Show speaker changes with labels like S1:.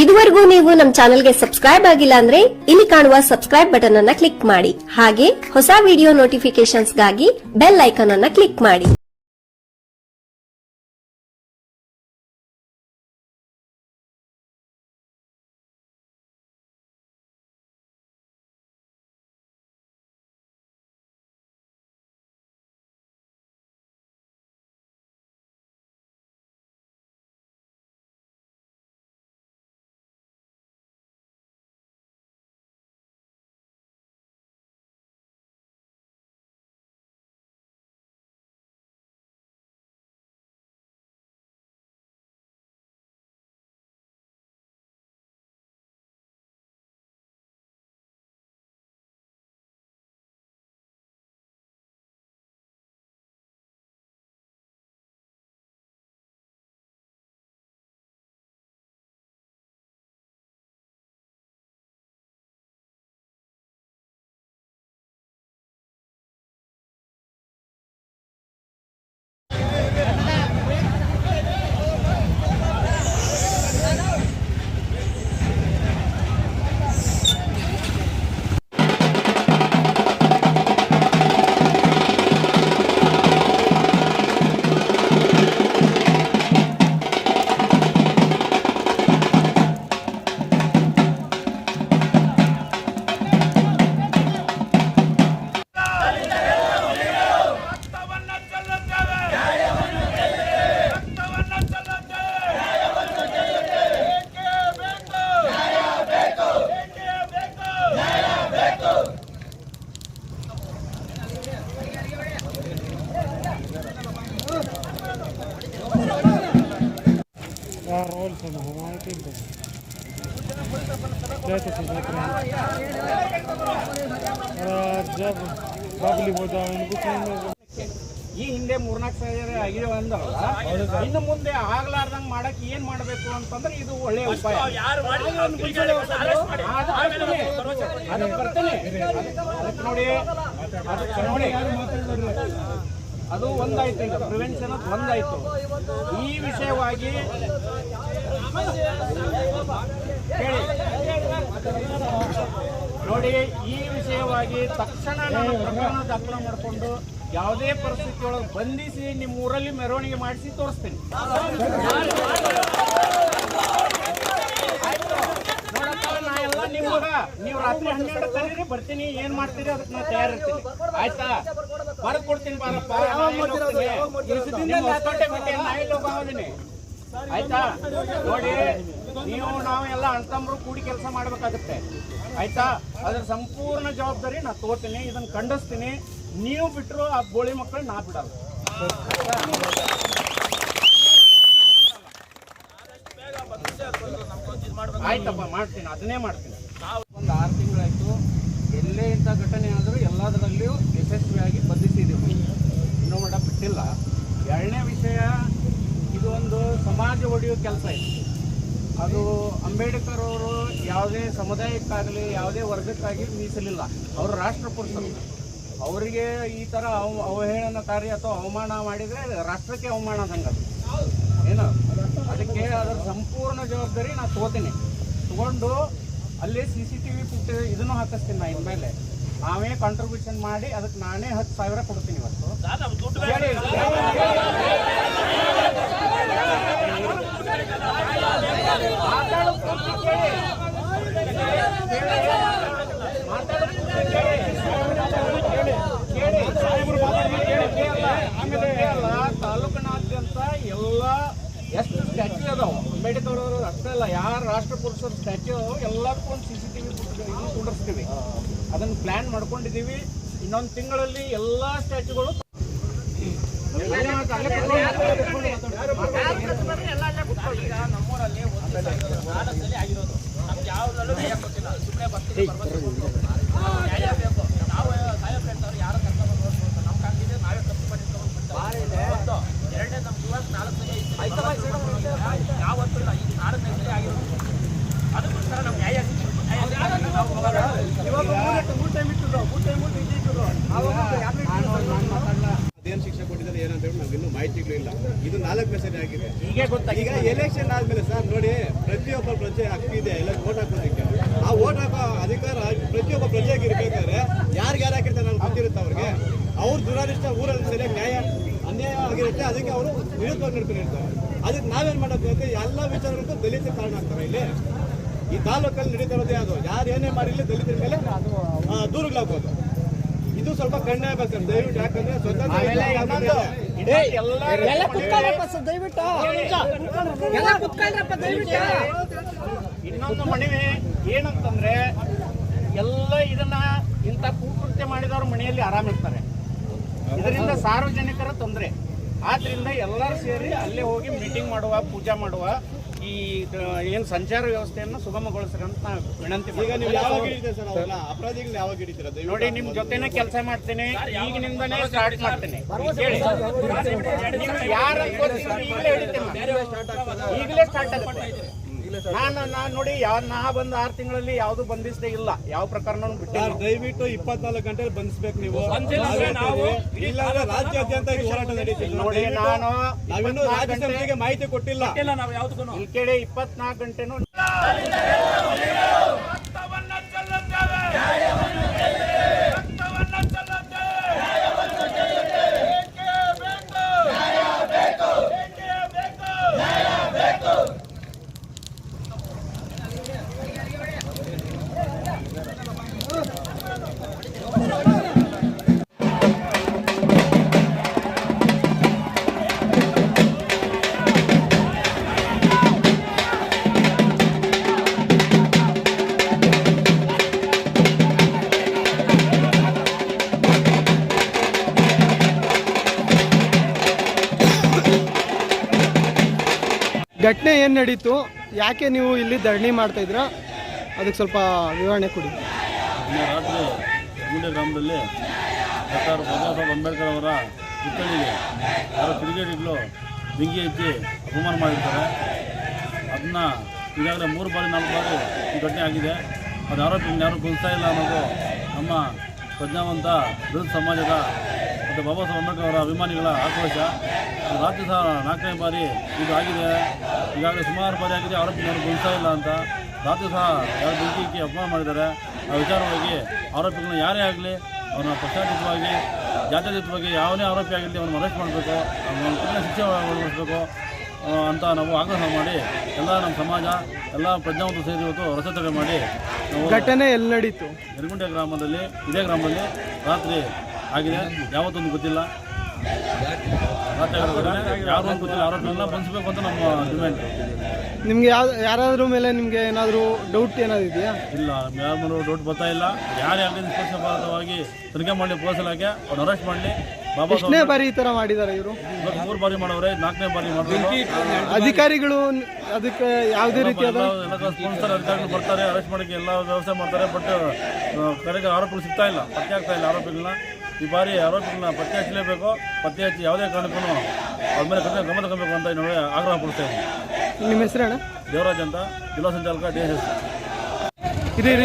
S1: ಇದುವರೆಗೂ ನೀವು ನಮ್ಮ ಚಾನೆಲ್ಗೆ ಸಬ್ಸ್ಕ್ರೈಬ್ ಆಗಿಲ್ಲ ಅಂದ್ರೆ ಇಲ್ಲಿ ಕಾಣುವ ಸಬ್ಸ್ಕ್ರೈಬ್ ಬಟನ್ ಅನ್ನ ಕ್ಲಿಕ್ ಮಾಡಿ. ಹಾಗೆ ಹೊಸ ವಿಡಿಯೋ ನೋಟಿಫಿಕೇಶನ್ಸ್ಗಾಗಿ ಬೆಲ್ ಐಕಾನ್ ಅನ್ನ ಕ್ಲಿಕ್ ಮಾಡಿ.
S2: ಹೋಲ್ಸೇಲ್ ಮಾಹಿತಿ ಇರ್ತದೆ
S3: ಈ ಹಿಂದೆ ಮೂರ್ನಾಲ್ಕು ಸಾವಿರ ಆಗಿದೆ ಅಂದವಲ್ಲ ಇನ್ನು ಮುಂದೆ ಆಗ್ಲಾರ್ದಂಗ್ ಮಾಡಕ್ ಏನ್ ಮಾಡ್ಬೇಕು ಅಂತಂದ್ರೆ ಇದು ಒಳ್ಳೆ ಉಪಾಯ ನೋಡಿ ಅದು ಒಂದಾಯ್ತು ಈಗ ಪ್ರಿವೆನ್ಷನ್ ಒಂದಾಯ್ತು ಈ ವಿಷಯವಾಗಿ ನೋಡಿ ಈ ವಿಷಯವಾಗಿ ತಕ್ಷಣ ನಾನು ಪ್ರಕರಣ ದಾಖಲೆ ಮಾಡಿಕೊಂಡು ಯಾವುದೇ ಪರಿಸ್ಥಿತಿಯೊಳಗೆ ಬಂಧಿಸಿ ನಿಮ್ಮ ಊರಲ್ಲಿ ಮೆರವಣಿಗೆ ಮಾಡಿಸಿ ತೋರಿಸ್ತೀನಿ. ನೋಡಪ್ಪ, ನಾ ಎಲ್ಲ ನಿಮ್ಮ ನೀವು ರಾತ್ರಿ ಹನ್ನೆರಡು ಕರೀರಿ ಬರ್ತೀನಿ ಏನ್ ಮಾಡ್ತೀರಿ ಅದಕ್ಕೆ ನಾ ತಯಾರಿರ್ತೀನಿ. ಆಯ್ತಾ? ಬರ್ದ್ ಕೊಡ್ತೀನಿ ಬಾರಪ್ಪ ಆಯ್ತಾ? ನೋಡಿ, ನೀವು ನಾವು ಎಲ್ಲ ಅಣ್ತಮ್ರು ಕೂಡಿ ಕೆಲಸ ಮಾಡ್ಬೇಕಾಗುತ್ತೆ. ಆಯ್ತಾ? ಅದ್ರ ಸಂಪೂರ್ಣ ಜವಾಬ್ದಾರಿ ನಾ ತೋತೀನಿ ಇದನ್ನ ಖಂಡಿಸ್ತೀನಿ. ನೀವು ಬಿಟ್ಟರು ಆ ಗೋಳಿ ಮಕ್ಕಳು ನಾ ಬಿಡಲ್ಲ. ಆಯ್ತಪ್ಪ, ಮಾಡ್ತೀನಿ, ಅದನ್ನೇ ಮಾಡ್ತೀನಿ. ಒಂದು ಆರು ತಿಂಗಳಾಯ್ತು. ಎಲ್ಲೇ ಇಂಥ ಘಟನೆ ಆದರೂ ಎಲ್ಲದರಲ್ಲಿಯೂ ಯಶಸ್ವಿಯಾಗಿ ಬಂಧಿಸಿದ್ದೀವಿ. ಇನ್ನೂ ಮಾಡ ಬಿಟ್ಟಿಲ್ಲ. ಎರಡನೇ ವಿಷಯ ಇದು ಒಂದು ಸಮಾಜ ಒಡೆಯುವ ಕೆಲಸ ಇದೆ. ಅದು ಅಂಬೇಡ್ಕರ್ ಅವರು ಯಾವುದೇ ಸಮುದಾಯಕ್ಕಾಗಲಿ ಯಾವುದೇ ವರ್ಗಕ್ಕಾಗಿ ಮೀಸಲಿಲ್ಲ. ಅವರು ರಾಷ್ಟ್ರ ಪುರುಷರು. ಅವರಿಗೆ ಈ ಥರ ಅವ ಅವಹೇಳನಕಾರಿ ಅಥವಾ ಅವಮಾನ ಮಾಡಿದರೆ ರಾಷ್ಟ್ರಕ್ಕೆ ಅವಮಾನ ಅದು ಏನು? ಅದಕ್ಕೆ ಅದರ ಸಂಪೂರ್ಣ ಜವಾಬ್ದಾರಿ ನಾನು ತಗೋತೀನಿ. ತಗೊಂಡು ಅಲ್ಲಿ C C T V foot ಇದನ್ನು ಹಾಕಿಸ್ತೀನಿ ನಾ ಇನ್ಮೇಲೆ. ನಾವೇ ಕಾಂಟ್ರಿಬ್ಯೂಷನ್ ಮಾಡಿ ಅದಕ್ಕೆ ನಾನೇ ಹತ್ತು ಸಾವಿರ ಕೊಡ್ತೀನಿ ಇವತ್ತು. ತಾಲೂಕಿನಾದ್ಯಂತ ಎಲ್ಲ ಎಷ್ಟು ಸ್ಟ್ಯಾಚ್ಯೂ ಅದಾವ ಅಂಬೇಡ್ಕರ್ ಅವರು ಅಷ್ಟೇ ಅಲ್ಲ, ಯಾರು ರಾಷ್ಟ್ರ ಪುರುಷರ ಸ್ಟ್ಯಾಚ್ಯೂ ಅದಾವ ಎಲ್ಲದಕ್ಕೂ ಒಂದು ಸಿ ಸಿ ಟಿ ವಿ ಕುಂಡರ್ಸ್ತೀವಿ ಅದನ್ನು ಪ್ಲಾನ್ ಮಾಡ್ಕೊಂಡಿದ್ದೀವಿ. ಇನ್ನೊಂದು ತಿಂಗಳಲ್ಲಿ ಎಲ್ಲ ಸ್ಟ್ಯಾಚ್ಯೂಗಳು
S4: ನಮ್ಮೂರಲ್ಲಿ ಒಂದು ನಾಲ್ಕಲ್ಲಿ ಆಗಿರೋದು ನಮ್ಗೆ ಯಾವ್ದ್ರಲ್ಲೂ ನ್ಯಾಯ ಗೊತ್ತಿಲ್ಲ ಸುಮ್ಮನೆ ಬರ್ತೀವಿ ಬೇಕು ನಾವು ಸಾಹೇಬ್ರು ಹೇಳ್ತಾವ್ರು ಯಾರು ಕರ್ಕೊಂಡು ನೋಡ್ಬೋದು ನಮ್ಮ ಕಾಂಗಿದೆ ನಾವೇ ತಪ್ಪು ಮಾಡಿ ತಗೊಂಡ್ಬಿಡ್ತೇವೆ ಎರಡನೇ ನಮ್ಮ ದಿವಸ ನಾಲ್ಕು ಸಲ ಯಾವತ್ತೂ ಇಲ್ಲ ಈಗ ನಾಲ್ಕನೇ ಸಲ ಆಗಿರೋದು ಅದಕ್ಕೋಸ್ಕರ ನಮ್ಗೆ ನ್ಯಾಯ ಟೈಮ್ ಇಟ್ಟಿದ್ರು ಸಿಕ್ಕಿಲ್ಲ ನಾವು ಇಟ್ಟಿದ್ರು
S5: ಅದೇನು ನಾಲ್ಕು ಮೆಸೇಜ್ ಆಗಿದೆ. ಈಗ ಈಗ ಎಲೆಕ್ಷನ್ ಆದ್ಮೇಲೆ ಸರ್ ನೋಡಿ ಪ್ರತಿಯೊಬ್ಬ ಪ್ರಜೆ ಹಕ್ಕಿದೆ
S3: ಎಲ್ಲ ಓಟ್
S5: ಹಾಕೋದಕ್ಕೆ. ಆ ಓಟ್ ಹಾಕೋ ಅಧಿಕಾರ ಪ್ರತಿಯೊಬ್ಬ ಪ್ರಜೆಗೆ ಇರ್ಬೇಕಾದ್ರೆ ಯಾರು ಯಾರು ಹಾಕಿರ್ತಾರೆ ನಾನು ಗೊತ್ತಿರುತ್ತೆ ಅವ್ರಿಗೆ. ಅವ್ರ ದುರಾದೃಷ್ಟ ಊರಲ್ಲಿ ಸರಿಯಾಗಿ ನ್ಯಾಯ ಅನ್ಯಾಯ ಆಗಿರುತ್ತೆ ಅದಕ್ಕೆ ಅವರು ವಿರುದ್ಧ ನಡ್ಕೊಂಡಿರ್ತಾರೆ ಅದಕ್ಕೆ ನಾವೇನು ಮಾಡೋಕ್ಕೆ ಎಲ್ಲ ವಿಚಾರಕ್ಕೂ ದಲಿತ ಕಾರಣ ಆಗ್ತಾರೆ ಇಲ್ಲಿ. ಈ ತಾಲೂಕಲ್ಲಿ ನಡೀತಾ ಇರೋದೇ ಅದು ಯಾರು ಏನೇ ಮಾಡಿ ಇಲ್ಲಿ ದಲಿತರ ಮೇಲೆ ದೂರುಗಳಾಗ್ಬೋದು. ಇದು ಸ್ವಲ್ಪ ಕಣ್ಣೆ ಆಗ್ಬೇಕು ದಯವಿಟ್ಟು ಯಾಕಂದ್ರೆ
S4: ಎಲ್ಲ ಸರ್ ದಯವಿಟ್ಟು. ಎಲ್ಲ ದಯವಿಟ್ಟು.
S3: ಇನ್ನೊಂದು ಮನವಿ ಏನಂತಂದ್ರೆ ಎಲ್ಲ ಇದನ್ನ ಇಂಥ ಕುಕೃತ್ಯ ಮಾಡಿದವರು ಮನೆಯಲ್ಲಿ ಆರಾಮಿರ್ತಾರೆ ಇದರಿಂದ ಸಾರ್ವಜನಿಕರ ತೊಂದರೆ. ಆದ್ರಿಂದ ಎಲ್ಲರೂ ಸೇರಿ ಅಲ್ಲೇ ಹೋಗಿ ಮೀಟಿಂಗ್ ಮಾಡುವ ಪೂಜೆ ಮಾಡುವ ಈ ಏನು ಸಂಚಾರ ವ್ಯವಸ್ಥೆಯನ್ನು ಸುಗಮಗೊಳಿಸಕಂತ ನಾ ವಿನಂತಿ
S5: ಈಗ ನೀವು ಯಾವಾಗ ಹಿಡಿತೀರಾ ಸರ್? ಅವ್ರನ್ನ ಅಪರಾಧಿಗಳು ಯಾವಾಗ ಹಿಡಿತೀರಾ
S3: ನೋಡಿ ನಿಮ್ ಜೊತೆನೇ ಕೆಲಸ ಮಾಡ್ತೇನೆ. ಈಗಿನಿಂದನೇ ಸ್ಟಾರ್ಟ್ ಮಾಡ್ತೇನೆ. ಯಾರು ಈಗಲೇ ಸ್ಟಾರ್ಟ್ ಆಗುತ್ತೆ. ನಾನು ನಾನು ನೋಡಿ ಯಾವ ನಾ ಬಂದ ಆರು ತಿಂಗಳಲ್ಲಿ ಯಾವ್ದು ಬಂಧಿಸದೇ ಇಲ್ಲ. ಯಾವ ಪ್ರಕರಣ ಬಿಟ್ಟಿಲ್ಲ.
S5: ದಯವಿಟ್ಟು ಇಪ್ಪತ್ನಾಲ್ಕು ಗಂಟೆಲಿ ಬಂಧಿಸ್ಬೇಕು ನೀವು. ಇಲ್ಲಾಂದ್ರೆ ರಾಜ್ಯಾದ್ಯಂತ ಈ ಹೋರಾಟ ನಡೀತಿಲ್ಲ.
S3: ನೋಡಿ ನಾನು
S5: ನಾವಿನ್ನೂ ರಾಜ್ಯ ಮಾಹಿತಿ ಕೊಟ್ಟಿಲ್ಲ.
S4: ಇಲ್ಲ ನಾವು ಯಾವ್ದಕ್ಕೂ.
S3: ಈ ಕಡೆ ಇಪ್ಪತ್ನಾಲ್ಕು ಗಂಟೆನೂ
S6: ಘಟನೆ ಏನು ನಡೀತು? ಯಾಕೆ ನೀವು ಇಲ್ಲಿ ಧರಣಿ ಮಾಡ್ತಾ ಇದ್ದೀರಾ? ಅದಕ್ಕೆ ಸ್ವಲ್ಪ ವಿವರಣೆ ಕೊಡಿ.
S7: ರಾತ್ರಿ ಗುಂಡೆ ಗ್ರಾಮದಲ್ಲಿ ಡಾಕ್ಟರ್ ಬಾಬಾ ಸಾಹೇಬ್ ಅಂಬೇಡ್ಕರ್ ಅವರ ಪುತ್ಥಳಿಗೆ ಅವರ ಕಿಡಿಗೇಡಿಗಳು ಬೆಂಕಿ ಹಚ್ಚಿ ಅಪಮಾನ ಮಾಡಿರ್ತಾರೆ. ಅದನ್ನ ಈಗಾಗಲೇ ಮೂರು ಬಾರಿ, ನಾಲ್ಕು ಬಾರಿ ಈ ಘಟನೆ ಆಗಿದೆ. ಅದು ಆರೋಪಿ ಯಾರೂ ಗುರುತಿಸ್ತಾ ಇಲ್ಲ ಅನ್ನೋದು ನಮ್ಮ ಪ್ರಜ್ಞಾವಂತ ದಲಿತ ಸಮಾಜದ ಮತ್ತು ಬಾಬಾ ಸಾಹೇಬ್ ಅಂಬೇಡ್ಕರ್ ಅವರ ಅಭಿಮಾನಿಗಳ ಆಕ್ರೋಶ. ರಾತ್ರಿ ಸಹ ನಾಲ್ಕನೇ ಬಾರಿ ಇದು ಆಗಿದೆ. ಈಗಾಗಲೇ ಸುಮಾರು ಬಾರಿ ಆಗಿದೆ ಆರೋಪಿ ನಾನು ಗುಣಿಸ್ತಾ ಇಲ್ಲ ಅಂತ. ರಾತ್ರಿ ಸಹ ಯಾರು ಬೆಂಕಿ ಅಪಮಾನ ಮಾಡಿದ್ದಾರೆ. ಆ ವಿಚಾರವಾಗಿ ಆರೋಪಿಗಳನ್ನ ಯಾರೇ ಆಗಲಿ ಅವನ ಪಕ್ಷಾತೀತವಾಗಿ ಜಾತ್ಯತೀತವಾಗಿ ಯಾವನೇ ಆರೋಪಿ ಆಗಿರಲಿ ಅವನು ಅರೆಸ್ಟ್ ಮಾಡಬೇಕು ಅವನ ಶಿಕ್ಷೆ ಒಳಪಡಿಸಬೇಕು ಅಂತ ನಾವು ಆಗ್ರಹ ಮಾಡಿ ಎಲ್ಲ ನಮ್ಮ ಸಮಾಜ ಎಲ್ಲ ಪ್ರಜ್ಞಾವಂತ ಸೇರಿ ಇವತ್ತು ರಸತಡೆ ಮಾಡಿ
S6: ಘಟನೆ ಎಲ್ಲಿ ನಡೀತು?
S7: ಯರಗುಂಟೆ ಗ್ರಾಮದಲ್ಲಿ ಇದೇ ಗ್ರಾಮದಲ್ಲಿ ರಾತ್ರಿ ಆಗಿದೆ. ಯಾವತ್ತೊಂದು ಗೊತ್ತಿಲ್ಲ. ಯಾರು ಅಂತ ಗೊತ್ತಿಲ್ಲ ಆರೋಪಿಗಳನ್ನ ಬಂಧಿಸಬೇಕು ಅಂತ ನಮ್ಮ ಡಿಮ್ಯಾಂಡ್
S6: ನಿಮ್ಗೆ ಯಾವ ಯಾರಾದ್ರೂ ಮೇಲೆ ನಿಮ್ಗೆ ಏನಾದರೂ ಡೌಟ್ ಏನಾದ್ರು ಇದೆಯಾ?
S7: ಇಲ್ಲ ಯಾರು ಮೇಲೆ ಡೌಟ್ ಬರ್ತಾ ಇಲ್ಲ. ಯಾರು ಆಗಲಿ ನಿಷ್ಪಕ್ಷಪಾತವಾಗಿ ತನಿಖೆ ಮಾಡಲಿ ಪೊಲೀಸ್ ಇಲಾಖೆ ಅವ್ರು ಅರೆಸ್ಟ್ ಮಾಡಲಿ ಬಾಬಾ
S6: ಎಷ್ಟನೇ ಬಾರಿ ಈ ತರ ಮಾಡಿದ್ದಾರೆ ಇವರು?
S7: ಇವತ್ತು ಮೂರು ಬಾರಿ ಮಾಡವ್ರೆ ನಾಲ್ಕನೇ ಬಾರಿ
S6: ಅಧಿಕಾರಿಗಳು ಅದಕ್ಕೆ ಯಾವುದೇ ರೀತಿಯಾದ
S7: ಎಲ್ಲ ಸ್ಪಾನ್ಸರ್ ಅಧಿಕಾರಿಗಳು ಬರ್ತಾರೆ ಅರೆಸ್ಟ್ ಮಾಡಕ್ಕೆ ಎಲ್ಲ ವ್ಯವಸ್ಥೆ ಮಾಡ್ತಾರೆ ಬಟ್ ಕಡೆಗೆ ಆರೋಪಿಗಳು ಸಿಗ್ತಾ ಇಲ್ಲ ಪತ್ತೆ ಆಗ್ತಾ ಇಲ್ಲ ಆರೋಪಿಗಳನ್ನ. ಈ ಬಾರಿ ಆರೋಪಿಗಳನ್ನ ಪತ್ತೆ ಹಚ್ಚಲೇಬೇಕು ಪತ್ತೆ ಹಚ್ಚಿ ಯಾವುದೇ ಕಾರಣಕ್ಕೂ ಅವ್ರ ಮೇಲೆ ಕಠಿಣ ಗಮನ ತಗೋಬೇಕು ಅಂತ ಈ ನಡುವೆ ಆಗ್ರಹ ಪಡಿಸ್ತಾ ಇದ್ದೀನಿ.
S6: ನಿಮ್ಮ ಹೆಸರಣ್ಣ
S7: ದೇವರಾಜ್ ಅಂತ ಜಿಲ್ಲಾ ಸಂಚಾಲಕ ಡಿ ಎಸ್ ಎಸ್.
S6: ಇದೇ